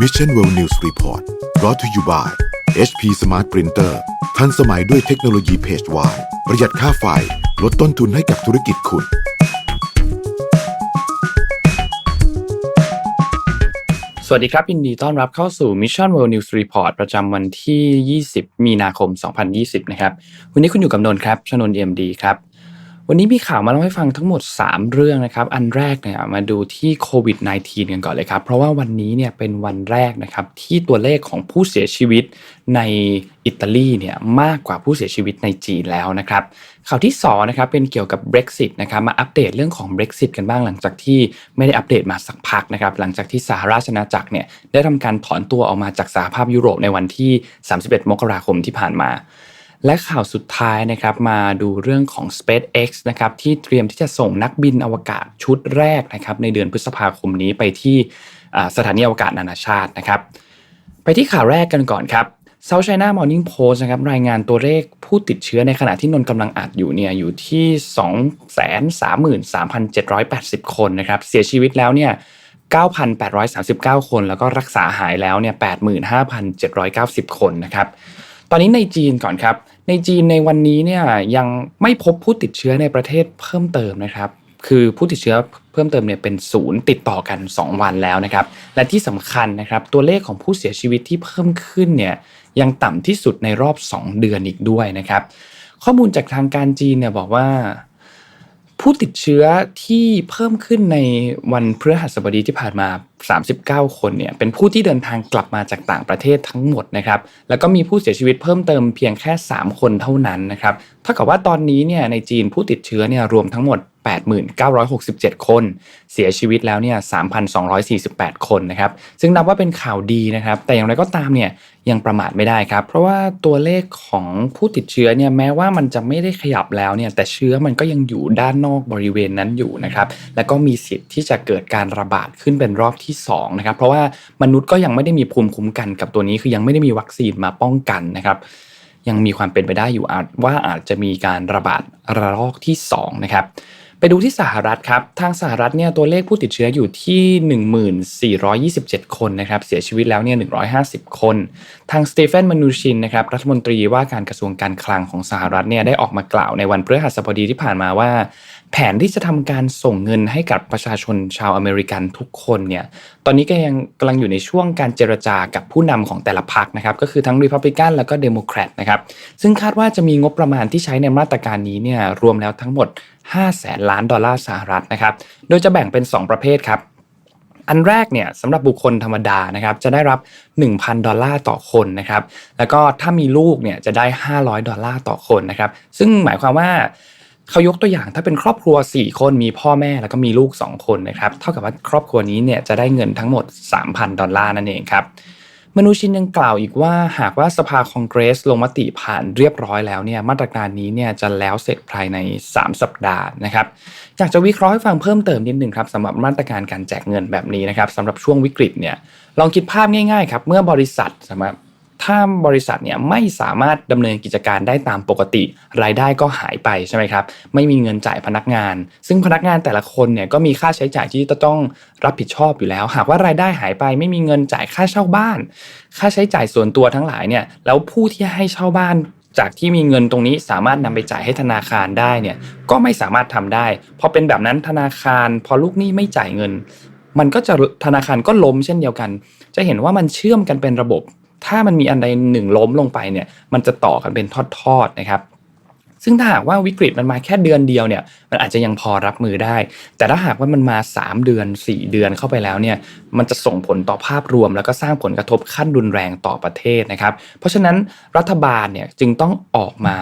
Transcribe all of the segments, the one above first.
Mission World News Report brought to you by HP Smart Printer ทันสมัยด้วยเทคโนโลยีเพจวายประหยัดค่าไฟ ลดต้นทุนให้กับธุรกิจคุณ สวัสดีครับยินดีต้อนรับเข้าสู่ Mission World News Report ประจำวันที่ 20 มีนาคม 2020 นะครับ วันนี้คุณอยู่กับนนท์ครับชนนเอ็มดีครับ วันนี้มีข่าวมาเล่าให้ฟังทั้งหมด 3 เรื่องนะครับ อันแรกเนี่ยมาดูที่โควิด -19 กันก่อนเลยครับ เพราะว่าวันนี้เนี่ยเป็นวันแรกนะครับที่ตัวเลขของผู้เสียชีวิตในอิตาลีเนี่ยมากกว่าผู้เสียชีวิตในจีนแล้วนะครับข่าวที่2นะครับเป็นเกี่ยวกับ Brexit นะครับมาอัปเดตเรื่องของ Brexit กันบ้างหลังจากที่ไม่ได้อัปเดตมาสักพักนะครับหลังจากที่สหราชอาณาจักรเนี่ยได้ทำการถอนตัวออกมาจากสหภาพยุโรปในวันที่ 31 มกราคมที่ผ่านมา และข่าวสุดท้ายนะครับมาดูเรื่องของ SpaceX นะครับที่เตรียมที่จะส่งนักบินอวกาศชุดแรกนะครับในเดือนพฤษภาคมนี้ไปที่สถานีอวกาศนานาชาตินะครับ ไปที่ข่าวแรกกันก่อนครับ South China Morning Post นะครับรายงานตัวเลขผู้ติดเชื้อในขณะที่นนกำลังอัดอยู่เนี่ยอยู่ที่ 233,780 คนนะครับเสียชีวิตแล้วเนี่ย9,839 คน แล้วก็รักษาหายแล้วเนี่ย85,790 คนนะครับ ตอนนี้ในจีนก่อนครับ ในจีนในวันนี้เนี่ยยังไม่พบผู้ติดเชื้อในประเทศเพิ่มเติมนะครับ คือผู้ติดเชื้อเพิ่มเติมเนี่ยเป็นศูนย์ติดต่อกัน 2 วันแล้วนะครับ และที่สำคัญนะครับตัวเลขของผู้เสียชีวิตที่เพิ่มขึ้นเนี่ยยังต่ำที่สุดในรอบ 2 เดือนอีกด้วยนะครับ ข้อมูลจากทางการจีนเนี่ยบอกว่า ผู้ติดเชื้อที่เพิ่มขึ้นในวันพฤหัสบดีที่ผ่านมา 39 คนเนี่ยเป็นผู้ที่เดินทางกลับมาจากต่างประเทศทั้งหมดนะครับแล้วก็มีผู้เสียชีวิตเพิ่มเติมเพียงแค่ 3 คนเท่านั้นนะครับเท่ากับว่าตอนนี้เนี่ยในจีนผู้ติดเชื้อเนี่ยรวมทั้งหมด 8967 คน เสียชีวิตแล้วเนี่ย 3,248 คนนะครับ ซึ่งนับว่าเป็นข่าวดีนะครับ แต่อย่างไรก็ตามเนี่ยยังประมาทไม่ได้ครับ เพราะว่าตัวเลขของผู้ติดเชื้อเนี่ยแม้ว่ามันจะไม่ได้ขยับแล้วเนี่ย แต่เชื้อมันก็ยังอยู่ด้านนอกบริเวณนั้นอยู่นะครับ แล้วก็มีสิทธิ์ที่จะเกิดการระบาดขึ้นเป็นรอบที่2นะครับ เพราะว่ามนุษย์ก็ยังไม่ได้มีภูมิคุ้มกันกับตัวนี้ คือยังไม่ได้มีวัคซีนมาป้องกันนะครับยังมีความเป็นไปได้อยู่อาจว่าอาจจะมีการระบาดระลอกที่2นะครับ ไปดูที่สหรัฐครับ ทางสหรัฐเนี่ยตัวเลขผู้ติดเชื้ออยู่ที่ 1427 คนนะครับ เสียชีวิตแล้วเนี่ย 150 คน ทางสเตเฟนมานูชินนะครับรัฐมนตรีว่าการกระทรวงการคลังของสหรัฐเนี่ยได้ออกมากล่าวในวันพฤหัสบดีที่ผ่านมาว่า แผนที่จะทำการส่งเงินให้กับประชาชนชาวอเมริกันทุกคนเนี่ยตอนนี้ก็ยังกำลังอยู่ในช่วงการเจรจากับผู้นำของแต่ละพรรคนะครับก็คือทั้งริพับลิกันแล้วก็เดโมแครตนะครับซึ่งคาดว่าจะมีงบประมาณที่ใช้ในมาตรการนี้เนี่ยรวมแล้วทั้งหมด 5 แสนล้านดอลลาร์สหรัฐนะครับโดยจะแบ่งเป็น 2 ประเภทครับอันแรกเนี่ยสำหรับบุคคลธรรมดานะครับจะได้รับ 1,000 ดอลลาร์ต่อคนนะครับแล้วก็ถ้ามีลูกเนี่ยจะได้ 500 ดอลลาร์ต่อคนนะครับซึ่งหมายความว่า เขายกตัวอย่างถ้าเป็นครอบครัว 4 คนมีพ่อแม่แล้วก็มีลูก 2 คนนะครับเท่ากับว่าครอบครัวนี้เนี่ยจะได้เงินทั้งหมด 3,000 ดอลลาร์นั่นเองครับมนูชินยังกล่าวอีกว่าหากว่าสภาคองเกรสลงมติผ่านเรียบร้อยแล้วเนี่ยมาตรการนี้เนี่ยจะแล้วเสร็จภายใน 3 สัปดาห์นะครับอยากจะวิเคราะห์ให้ฟังเพิ่มเติมนิดหนึ่งครับสำหรับมาตรการการแจกเงินแบบนี้นะครับสำหรับช่วงวิกฤตเนี่ยลองคิดภาพง่ายๆครับเมื่อบริษัทสำหรับ ถ้าบริษัทเนี่ยไม่สามารถดำเนินกิจการได้ตามปกติ รายได้ก็หายไปใช่ไหมครับ ไม่มีเงินจ่ายพนักงาน ซึ่งพนักงานแต่ละคนเนี่ยก็มีค่าใช้จ่ายที่จะต้องรับผิดชอบอยู่แล้ว หากว่ารายได้หายไปไม่มีเงินจ่ายค่าเช่าบ้าน ค่าใช้จ่ายส่วนตัวทั้งหลายเนี่ยแล้วผู้ที่ให้เช่าบ้านจากที่มีเงินตรงนี้สามารถนำไปจ่ายให้ธนาคารได้เนี่ยก็ไม่สามารถทำได้พอเป็นแบบนั้นธนาคาร พอลูกหนี้ไม่จ่ายเงิน มันก็จะธนาคารก็ล้มเช่นเดียวกัน จะเห็นว่ามันเชื่อมกันเป็นระบบ ถ้ามันมีอันใดหนึ่งล้มลงไปเนี่ยมันจะต่อกันเป็นทอดๆนะครับซึ่งถ้าหากว่าวิกฤตมันมาแค่เดือนเดียวเนี่ยมันอาจจะยังพอรับมือได้ แต่ถ้าหากว่ามันมา 3 เดือน 4 เดือนเข้าไปแล้วเนี่ยมันจะส่งผลต่อภาพรวม แล้วก็สร้างผลกระทบขั้นรุนแรงต่อประเทศนะครับ เพราะฉะนั้นรัฐบาลเนี่ยจึงต้องออกมา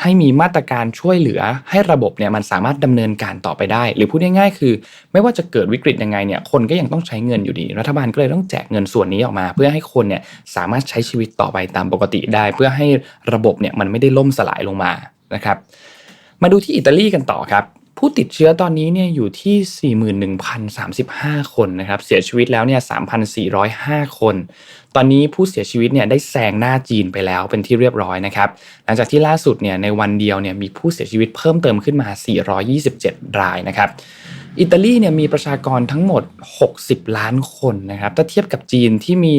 ให้มีมาตรการช่วยเหลือให้ระบบเนี่ยมันสามารถดำเนินการต่อไปได้ หรือพูดง่ายๆคือ ไม่ว่าจะเกิดวิกฤตยังไงเนี่ยคนก็ยังต้องใช้เงินอยู่ดี รัฐบาลก็เลยต้องแจกเงินส่วนนี้ออกมา เพื่อให้คนเนี่ยสามารถใช้ชีวิตต่อไปตามปกติได้ เพื่อให้ระบบเนี่ยมันไม่ได้ล่มสลายลงมานะครับมาดูที่อิตาลีกันต่อครับผู้ติดเชื้อตอนนี้เนี่ยอยู่ที่ 41,035 คนนะครับ เสียชีวิตแล้วเนี่ย 3,405 คน ตอนนี้ผู้เสียชีวิตเนี่ยได้แซงหน้าจีนไปแล้วเป็นที่เรียบร้อยนะครับหลังจากที่ล่าสุดเนี่ยในวันเดียวเนี่ยมีผู้เสียชีวิตเพิ่มเติมขึ้นมา 427 รายนะครับ อิตาลีเนี่ยมีประชากรทั้งหมด 60 ล้านคนนะครับ ถ้าเทียบกับจีนที่มี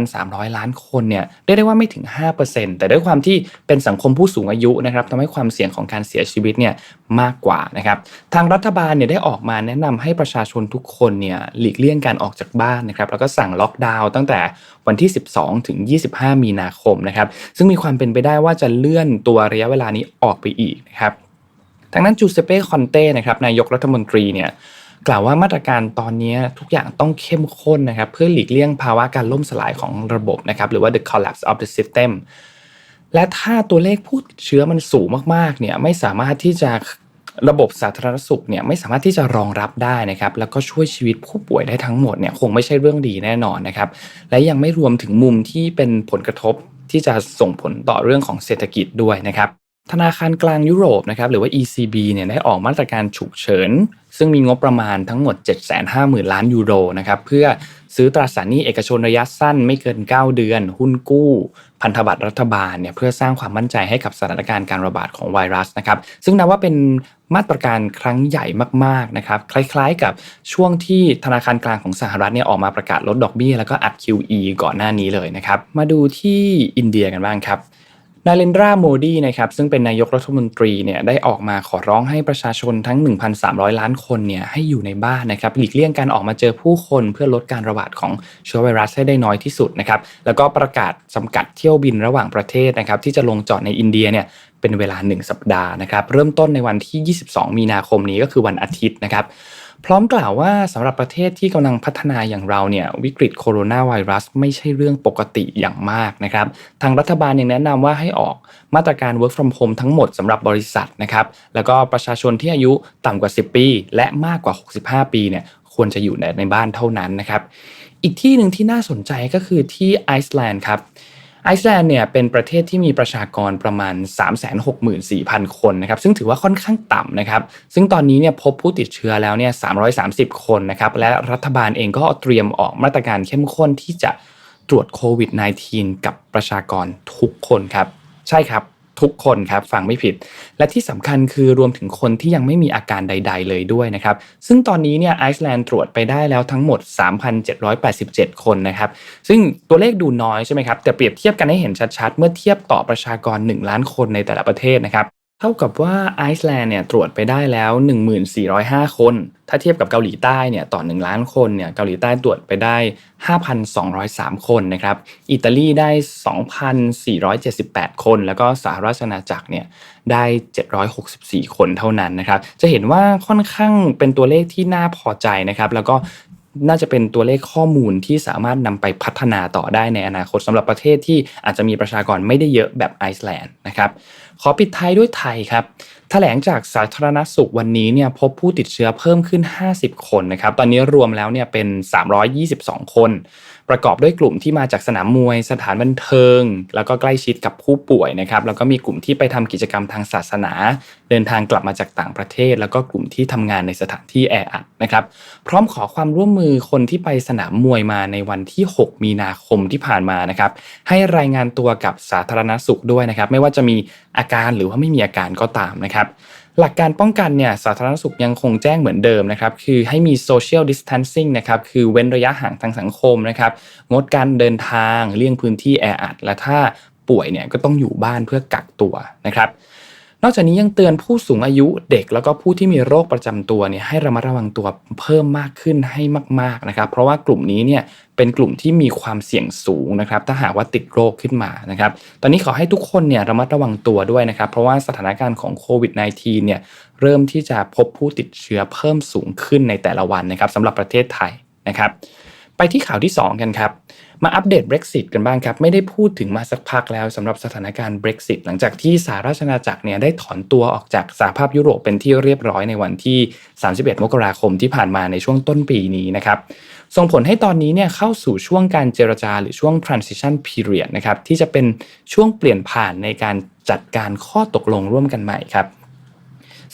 1,300 ล้านคนเนี่ยเรียกได้ว่าไม่ถึง 5%แต่ด้วยความที่เป็นสังคมผู้สูงอายุนะครับทำให้ความเสี่ยงของการเสียชีวิตเนี่ยมากกว่านะครับทางรัฐบาลเนี่ยได้ออกมาแนะนำให้ประชาชนทุกคนเนี่ยหลีกเลี่ยงการออกจากบ้านนะครับแล้วก็สั่งล็อกดาวน์ตั้งแต่วันที่ 12 ถึง 25 มีนาคมนะครับซึ่งมีความเป็นไปได้ว่าจะเลื่อนตัวระยะเวลานี้ออกไปอีกนะครับ ดังนั้นจูเซเป้คอนเต้นะครับนายกรัฐมนตรีเนี่ยกล่าวว่ามาตรการตอนนี้ทุกอย่างต้องเข้มข้นนะครับเพื่อหลีกเลี่ยงภาวะการล่มสลายของระบบนะครับหรือว่า the collapse of the system และถ้าตัวเลขผู้ติดเชื้อมันสูงมากๆเนี่ยไม่สามารถที่จะระบบสาธารณสุขเนี่ยไม่สามารถที่จะรองรับได้นะครับแล้วก็ช่วยชีวิตผู้ป่วยได้ทั้งหมดเนี่ยคงไม่ใช่เรื่องดีแน่นอนนะครับและยังไม่รวมถึงมุมที่เป็นผลกระทบที่จะส่งผลต่อเรื่องของเศรษฐกิจด้วยนะครับ ธนาคารกลางยุโรปนะครับหรือว่า ECB เนี่ยได้ออกมาตรการฉุกเฉิน ซึ่งมีงบประมาณทั้งหมด 750,000 ล้านยูโรนะครับเพื่อซื้อตราสารหนี้เอกชนระยะสั้นไม่เกิน 9 เดือน หุ้นกู้ พันธบัตรรัฐบาลเนี่ยเพื่อสร้างความมั่นใจให้กับสถานการณ์การระบาดของไวรัสนะครับซึ่งนับว่าเป็นมาตรการครั้งใหญ่มากๆนะครับคล้ายๆกับช่วงที่ธนาคารกลางของสหรัฐเนี่ยออกมาประกาศลดดอกเบี้ยแล้วก็อัด QE ก่อนหน้านี้เลยนะครับมาดูที่อินเดียกันบ้างครับ นาเลนดราโมดีนะครับซึ่งเป็นนายกรัฐมนตรีเนี่ยได้ออกมาขอร้องให้ประชาชนทั้ง 1,300 ล้านคนเนี่ยให้อยู่ในบ้านนะครับหลีกเลี่ยงการออกมาเจอผู้คนเพื่อลดการระบาดของเชื้อไวรัสให้ได้น้อยที่สุดนะครับแล้วก็ประกาศจำกัดเที่ยวบินระหว่างประเทศนะครับที่จะลงจอดในอินเดียเนี่ยเป็นเวลา 1 สัปดาห์นะครับเริ่มต้นในวันที่ 22 มีนาคมนี้ก็คือวันอาทิตย์นะครับ พร้อมกล่าวว่าสำหรับประเทศที่กำลังพัฒนาอย่างเราเนี่ยวิกฤตโคโรนาไวรัสไม่ใช่เรื่องปกติอย่างมากนะครับทางรัฐบาลยังแนะนำว่าให้ออกมาตรการ work from home ทั้งหมดสำหรับบริษัทนะครับแล้วก็ประชาชนที่อายุต่ำกว่า 10 ปี และมากกว่า 65 ปีเนี่ยควรจะอยู่ในในบ้านเท่านั้นนะครับอีกที่หนึ่งที่น่าสนใจก็คือที่ไอซ์แลนด์ครับ ไอซ์แลนด์เนี่ยเป็นประเทศที่มีประชากรประมาณ 364,000 คนนะครับซึ่งถือว่าค่อนข้างต่ำนะครับซึ่งตอนนี้เนี่ยพบผู้ติดเชื้อแล้วเนี่ย330 คนนะครับและรัฐบาลเองก็เตรียมออกมาตรการเข้มข้นที่จะตรวจโควิด -19 กับประชากรทุกคนครับ ใช่ครับ ทุกคนครับฟังไม่ผิด และที่สำคัญคือรวมถึงคนที่ยังไม่มีอาการใด ๆ เลยด้วยนะครับซึ่งตอนนี้เนี่ยไอซ์แลนด์ตรวจไปได้แล้วทั้งหมด 3,787 คนนะครับซึ่งตัวเลขดูน้อยใช่ไหมครับแต่เปรียบเทียบกันให้เห็นชัดๆ เมื่อเทียบต่อประชากร 1 ล้านคนในแต่ละประเทศนะครับ เท่ากับว่าไอซ์แลนด์เนี่ยตรวจไปได้แล้ว 1405 คน ถ้าเทียบกับเกาหลีใต้เนี่ยต่อ 1 ล้านคนเนี่ยเกาหลีใต้ตรวจไปได้ 5,203 คนนะครับ อิตาลีได้ 2,478 คน แล้วก็สหราชอาณาจักรเนี่ยได้ 764 คนเท่านั้นนะครับ จะเห็นว่าค่อนข้างเป็นตัวเลขที่น่าพอใจนะครับ แล้วก็ น่าจะเป็นตัวเลขข้อมูลที่สามารถนำไปพัฒนาต่อได้ในอนาคตสำหรับประเทศที่อาจจะมีประชากรไม่ได้เยอะแบบไอซ์แลนด์นะครับขอปิดท้ายด้วยไทยครับแถลงจากสาธารณสุขวันนี้เนี่ยพบผู้ติดเชื้อเพิ่มขึ้น 50 คนนะครับตอนนี้รวมแล้วเนี่ยเป็น 322 คน ประกอบด้วยกลุ่มที่มาจากสนามมวย สถานบันเทิง แล้วก็ใกล้ชิดกับผู้ป่วยนะครับแล้วก็มีกลุ่มที่ไปทำกิจกรรมทางศาสนา เดินทางกลับมาจากต่างประเทศ แล้วก็กลุ่มที่ทำงานในสถานที่แออัดนะครับพร้อมขอความร่วมมือคนที่ไปสนามมวยมาในวันที่ 6 มีนาคมที่ผ่านมานะครับให้รายงานตัวกับสาธารณสุขด้วยนะครับไม่ว่าจะมีอาการหรือว่าไม่มีอาการก็ตามนะครับ หลักการป้องกันเนี่ยสาธารณสุขยังคงแจ้งเหมือนเดิมนะครับคือให้มี social distancing นะครับคือเว้นระยะห่างทางสังคมนะครับงดการเดินทางเลี่ยงพื้นที่แออัด และถ้าป่วยเนี่ยก็ต้องอยู่บ้านเพื่อกักตัวนะครับ นอกจากนี้ยังเตือนผู้สูงอายุเด็กแล้วก็ผู้ที่มีโรคประจำตัวเนี่ยให้ระมัดระวังตัวเพิ่มมากขึ้นให้มากๆนะครับ เพราะว่ากลุ่มนี้เนี่ยเป็นกลุ่มที่มีความเสี่ยงสูงนะครับ ถ้าหากว่าติดโรคขึ้นมานะครับ ตอนนี้ขอให้ทุกคนเนี่ยระมัดระวังตัวด้วยนะครับ เพราะว่าสถานการณ์ของโควิด -19 เนี่ยเริ่มที่จะพบผู้ติดเชื้อเพิ่มสูงขึ้นในแต่ละวันนะครับสำหรับประเทศไทยนะครับ ไปที่ข่าวที่ 2 กันครับ มาอัปเดต Brexit กันบ้างครับ ไม่ได้พูดถึงมาสักพักแล้วสำหรับสถานการณ์ Brexit หลังจากที่สหราชอาณาจักรเนี่ยได้ถอนตัวออกจากสหภาพยุโรปเป็นที่เรียบร้อยในวันที่ 31 มกราคมที่ผ่านมาในช่วงต้นปีนี้นะครับส่งผลให้ตอนนี้เนี่ยเข้าสู่ช่วงการเจรจาหรือช่วง transition period นะครับที่จะเป็นช่วงเปลี่ยนผ่านในการจัดการข้อตกลงร่วมกันใหม่ครับ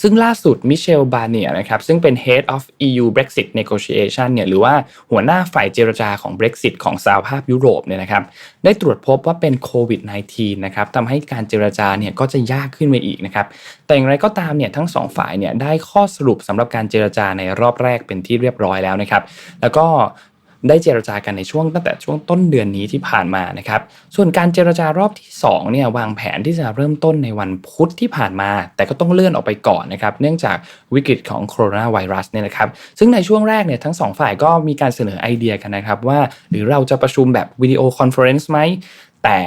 ซึ่งล่าสุดมิเชลบาเนียนะครับซึ่งเป็น Head of EU Brexit Negotiation เนี่ยหรือว่าหัวหน้าฝ่ายเจรจาของ Brexit ของสหภาพยุโรปเนี่ยนะครับได้ตรวจพบว่าเป็นโควิด -19 นะครับทำให้การเจรจาเนี่ยก็จะยากขึ้นไปอีกนะครับแต่อย่างไรก็ตามเนี่ยทั้งสองฝ่ายเนี่ยได้ข้อสรุปสำหรับการเจรจาในรอบแรกเป็นที่เรียบร้อยแล้วนะครับแล้วก็ ได้เจรจากันในช่วงตั้งแต่ช่วงต้นเดือนนี้ที่ผ่านมานะครับ ส่วนการเจรจารอบที่2เนี่ยวางแผนที่จะเริ่มต้นในวันพุธที่ผ่านมา แต่ก็ต้องเลื่อนออกไปก่อนนะครับเนื่องจากวิกฤตของโคโรนาไวรัสเนี่ยนะครับซึ่งในช่วงแรกเนี่ยทั้งสองฝ่ายก็มีการเสนอไอเดียกันนะครับว่า หรือเราจะประชุมแบบวิดีโอคอนเฟอเรนซ์ไหมแต่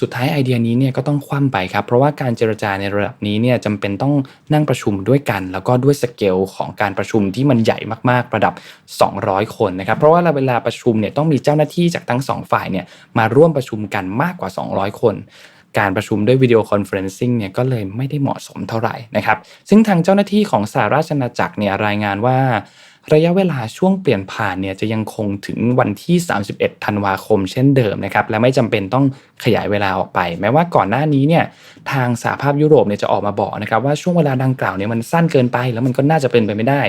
สุดท้ายไอเดียนี้เนี่ยก็ต้องคว่ำไปครับ เพราะว่าการเจรจาในระดับนี้เนี่ยจำเป็นต้องนั่งประชุมด้วยกัน แล้วก็ด้วยสเกลของการประชุมที่มันใหญ่มากๆระดับ 200 คนนะครับเพราะว่าเวลาประชุมเนี่ยต้องมีเจ้าหน้าที่จากทั้งสองฝ่ายเนี่ยมาร่วมประชุมกันมากกว่า 200 คนการประชุมด้วยวิดีโอคอนเฟอเรนซิ่งเนี่ยก็เลยไม่ได้เหมาะสมเท่าไหร่นะครับ ซึ่งทางเจ้าหน้าที่ของสหราชอาณาจักรเนี่ยรายงานว่า ระยะเวลาช่วงเปลี่ยนผ่านเนี่ยจะยังคงถึงวันที่ 31 ธันวาคมเช่นเดิมนะครับและไม่จำเป็นต้องขยายเวลาออกไป แม้ว่าก่อนหน้านี้เนี่ยทางสหภาพยุโรปเนี่ยจะออกมาบอกนะครับว่าช่วงเวลาดังกล่าวเนี่ยมันสั้นเกินไป แล้วมันก็น่าจะเป็นไปไม่ได้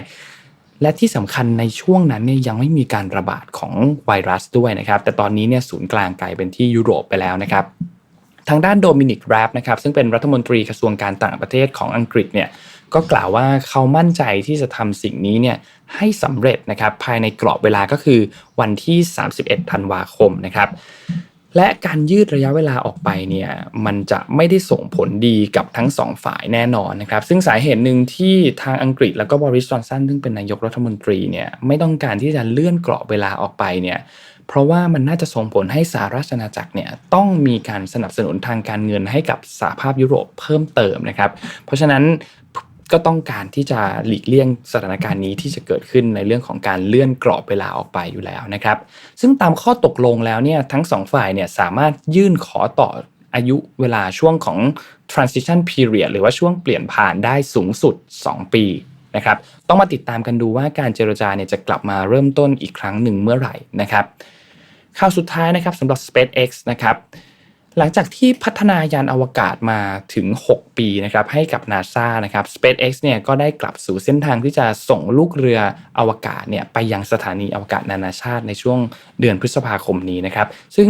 และที่สำคัญในช่วงนั้นเนี่ยยังไม่มีการระบาดของไวรัสด้วยนะครับแต่ตอนนี้เนี่ยศูนย์กลางกลายเป็นที่ยุโรปไปแล้วนะครับทางด้านโดมินิกแรปนะครับซึ่งเป็นรัฐมนตรีกระทรวงการต่างประเทศของอังกฤษเนี่ย ก็กล่าวว่าเขามั่นใจที่จะทำสิ่งนี้เนี่ยให้สำเร็จนะครับภายในกรอบเวลาก็คือวันที่ 31 ธันวาคมนะครับและการยืดระยะเวลาออกไปเนี่ยมันจะไม่ได้ส่งผลดีกับทั้งสองฝ่ายแน่นอนนะครับ ซึ่งสาเหตุหนึ่งที่ทางอังกฤษแล้วก็บริสจอนสันซึ่งเป็นนายกรัฐมนตรีเนี่ยไม่ต้องการที่จะเลื่อนกรอบเวลาออกไปเนี่ยเพราะว่ามันน่าจะส่งผลให้สหราชอาณาจักรเนี่ยต้องมีการสนับสนุนทางการเงินให้กับสหภาพยุโรปเพิ่มเติมนะครับ เพราะฉะนั้น ก็ต้องการที่จะหลีกเลี่ยงสถานการณ์นี้ที่จะเกิดขึ้นในเรื่องของการเลื่อนกรอบเวลาออกไปอยู่แล้วนะครับ ซึ่งตามข้อตกลงแล้วเนี่ยทั้งสองฝ่ายเนี่ยสามารถยื่นขอต่ออายุเวลาช่วงของ transition period หรือว่าช่วงเปลี่ยนผ่านได้สูงสุด 2 ปีนะครับ ต้องมาติดตามกันดูว่าการเจรจาเนี่ยจะกลับมาเริ่มต้นอีกครั้งหนึ่งเมื่อไหร่นะครับข่าวสุดท้ายนะครับสำหรับ SpaceX นะครับ หลังจากที่พัฒนายานอวกาศมาถึง 6 ปีนะครับให้กับ NASA นะครับ SpaceX เนี่ยก็ได้กลับสู่เส้นทางที่จะส่งลูกเรืออวกาศเนี่ยไปยังสถานีอวกาศนานาชาติในช่วงเดือนพฤษภาคมนี้นะครับ ซึ่ง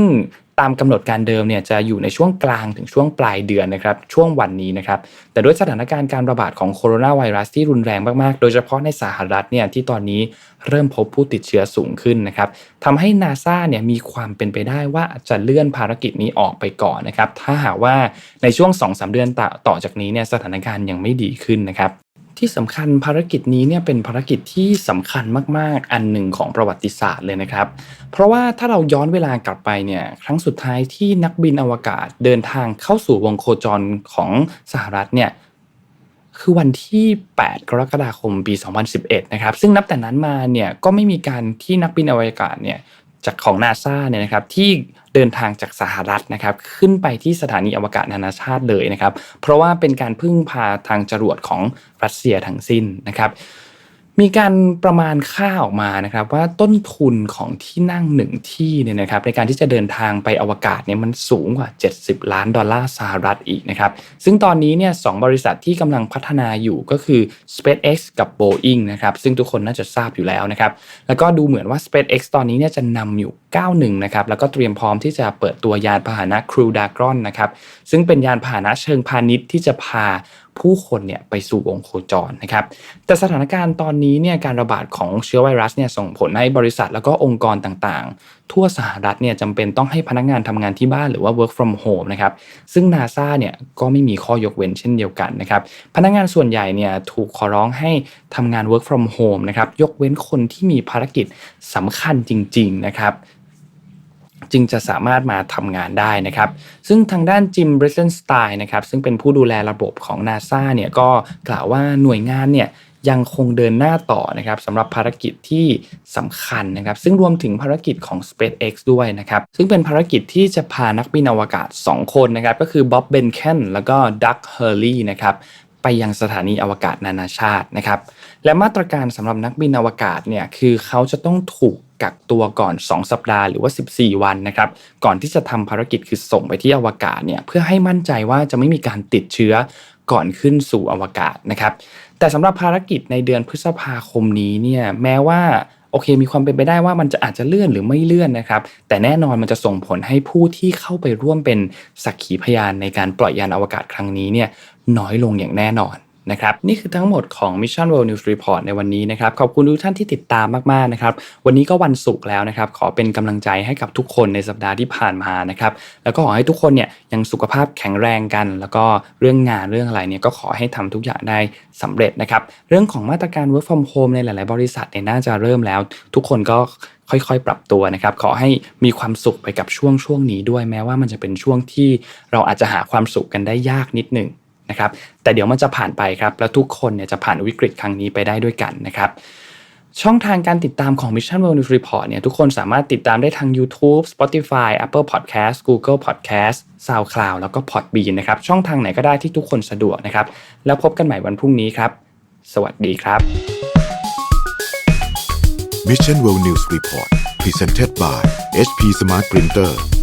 ตามกำหนดการเดิมเนี่ยจะอยู่ในช่วงกลางถึงช่วงปลายเดือนนะครับช่วงวันนี้นะครับแต่ด้วยสถานการณ์การระบาดของโคโรนาไวรัสที่รุนแรงมากๆ โดยเฉพาะในสหรัฐเนี่ยที่ตอนนี้เริ่มพบผู้ติดเชื้อสูงขึ้นนะครับทำให้นาซาเนี่ยมีความเป็นไปได้ว่าจะเลื่อนภารกิจนี้ออกไปก่อนนะครับถ้าหากว่าในช่วง2-3เดือนต่อจากนี้เนี่ยสถานการณ์ยังไม่ดีขึ้นนะครับ ที่สำคัญภารกิจนี้เนี่ยเป็นภารกิจที่สำคัญมาก ๆ อันหนึ่งของประวัติศาสตร์เลยนะครับ เพราะว่าถ้าเราย้อนเวลากลับไปเนี่ยครั้งสุดท้ายที่นักบินอวกาศเดินทางเข้าสู่วงโคจรของสหรัฐเนี่ยคือวันที่ 8 กรกฎาคม ปี 2011 นะครับ ซึ่งนับแต่นั้นมาเนี่ยก็ไม่มีการที่นักบินอวกาศเนี่ย จากของนาซาเนี่ยนะครับที่เดินทางจากสหรัฐนะครับขึ้นไปที่สถานีอวกาศนานาชาติเลยนะครับ เพราะว่าเป็นการพึ่งพาทางจรวดของรัสเซียทั้งสิ้นนะครับ มีการประมาณค่าออกมานะครับว่าต้นทุนของที่นั่งหนึ่งที่เนี่ยนะครับในการที่จะเดินทางไปอวกาศเนี่ยมันสูงกว่า 70 ล้านดอลลาร์สหรัฐอีกนะครับซึ่งตอนนี้เนี่ยสบริษัทที่กำลังพัฒนาอยู่ก็คือ SpaceX กับ Boeing นะครับซึ่งทุกคนน่าจะทราบอยู่แล้วนะครับแล้วก็ดูเหมือนว่า SpaceX ตอนนี้เนี่ยจะนำอยู่ 91 นะครับแล้วก็เตรียมพร้อมที่จะเปิดตัวยานพาหนะ Crew Dragon นะครับซึ่งเป็นยานพาหนะเชิงพาณิชย์ที่จะพาผู้คนเนี่ยไปสู่วงโคจรนะครับ แต่สถานการณ์ตอนนี้เนี่ยการระบาดของเชื้อไวรัสเนี่ยส่งผลให้บริษัทแล้วก็องค์กรต่างๆ ทั่วสหรัฐเนี่ยจำเป็นต้องให้พนักงานทำงานที่บ้านหรือว่า work from home นะครับ ซึ่ง NASA เนี่ยก็ไม่มีข้อยกเว้นเช่นเดียวกันนะครับ พนักงานส่วนใหญ่เนี่ยถูกขอร้องให้ทำงาน work from home นะครับ ยกเว้นคนที่มีภารกิจสำคัญจริง ๆ นะครับ จึงจะสามารถมาทำงานได้นะครับ ซึ่งทางด้านจิมบริสเซนสไตน์นะครับซึ่งเป็นผู้ดูแลระบบของ NASA เนี่ยก็กล่าวว่าหน่วยงานเนี่ยยังคงเดินหน้าต่อนะครับสำหรับภารกิจที่สำคัญนะครับ ซึ่งรวมถึงภารกิจของ SpaceX ด้วยนะครับ ซึ่งเป็นภารกิจที่จะพานักบินอวกาศ 2 คนนะครับ ก็คือบ๊อบเบนเคนแล้วก็ดักเฮอร์ลีย์นะครับไปยังสถานีอวกาศนานาชาตินะครับ และมาตรการสำหรับนักบินอวกาศเนี่ยคือเขาจะต้องถูก กักตัวก่อน 2 สัปดาห์หรือว่า 14 วันนะครับก่อนที่จะทำภารกิจคือส่งไปที่อวกาศเนี่ยเพื่อให้มั่นใจว่าจะไม่มีการติดเชื้อก่อนขึ้นสู่อวกาศนะครับแต่สำหรับภารกิจในเดือนพฤษภาคมนี้เนี่ยแม้ว่าโอเคมีความเป็นไปได้ว่ามันจะอาจจะเลื่อนหรือไม่เลื่อนนะครับ แต่แน่นอนมันจะส่งผลให้ผู้ที่เข้าไปร่วมเป็นสักขีพยานในการปล่อยยานอวกาศครั้งนี้เนี่ยน้อยลงอย่างแน่นอน นะครับนี่คือทั้งหมดของ Mission World News Report ในวันนี้นะครับขอบคุณทุกท่านที่ติดตามมากๆนะครับวันนี้ก็วันศุกร์แล้วนะครับขอเป็นกำลังใจให้กับทุกคนในสัปดาห์ที่ผ่านมานะครับแล้วก็ขอให้ทุกคนเนี่ยยังสุขภาพแข็งแรงกัน แล้วก็เรื่องงานเรื่องอะไรเนี่ยก็ขอให้ทำทุกอย่างได้สำเร็จนะครับเรื่องของมาตรการ work from home ในหลาย ๆ บริษัทเนี่ยน่าจะเริ่มแล้ว ทุกคนก็ค่อยๆ ปรับตัวนะครับ ขอให้มีความสุขไปกับช่วงช่วงนี้ด้วยแม้ว่ามันจะเป็นช่วงที่เราอาจจะหาความสุขกันได้ยากนิดหนึ่ง นะครับแต่เดี๋ยวมันจะผ่านไปครับแล้วทุกคนเนี่ยจะผ่านวิกฤตครั้งนี้ไปได้ด้วยกันนะครับช่องทางการติดตามของ Mission World News Report เนี่ยทุกคนสามารถติดตามได้ทาง YouTube Spotify Apple Podcast Google Podcast SoundCloud แล้วก็ Podbean นะครับช่องทางไหนก็ได้ที่ทุกคนสะดวกนะครับแล้วพบกันใหม่วันพรุ่งนี้ครับ สวัสดีครับ Mission World News Report Presented by HP Smart Printer